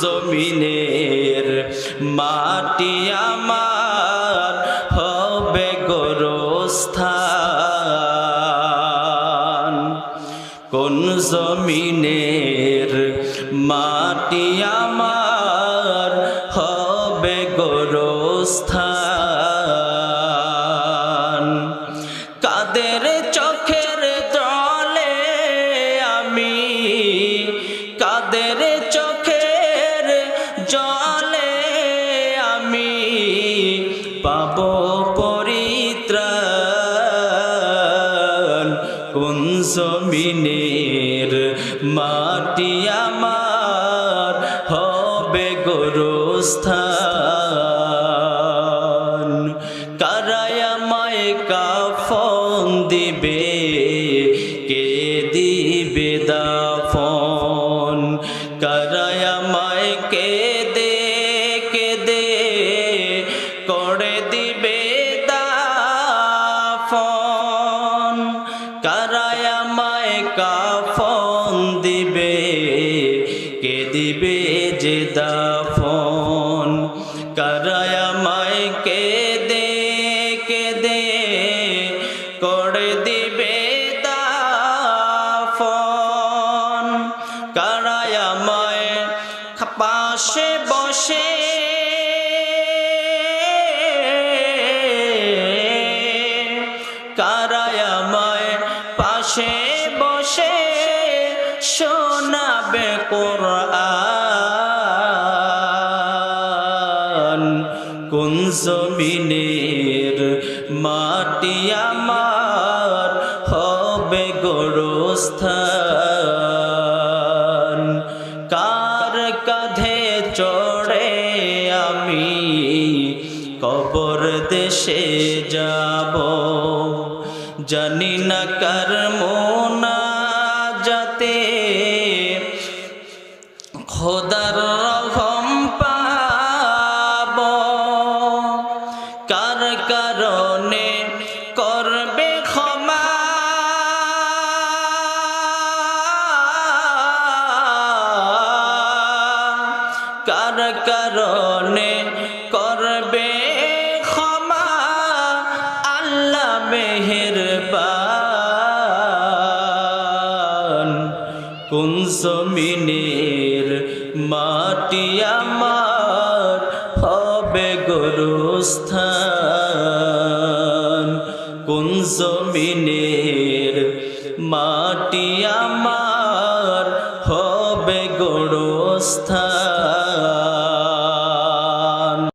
জমিনের মাটি আমার হবে গোরস্থান। কোন জমিনের মাটি আমার হবে গোরস্থান। কাদের চোখের জলে আমি, কাদের চোখের পাব পরিত্রাণ। কোন জমিনের মাটি আমার হবে গোরস্থান। কারায়া মায় কাফন দিবে, কে দিবে দাফন? কারায়া মায় কে করে দিবে দাফন। কারায়া মায় কাফন দিবে। কে দিবে যে দাফন? কারায়া মায় কে দে কে দে? করে দিবে দাফন। কারায়া মায় পাশে বসে কারায়াময় পাশে বসে শোনাবে কোরআন। কোন জমিনের মাটি আমার হবে গোরস্থান? কার কাঁধে চড়ে আমি কবর দেশে যাব। জানি না কার মোনা যাতে খোদার রহম পাব। কার কারণে করবে ক্ষমা? কার কারণে কোন জমিনের মাটি আমার হবে গরুস্থান? কোন জমিনের মাটি আমার হবে গোরস্থান?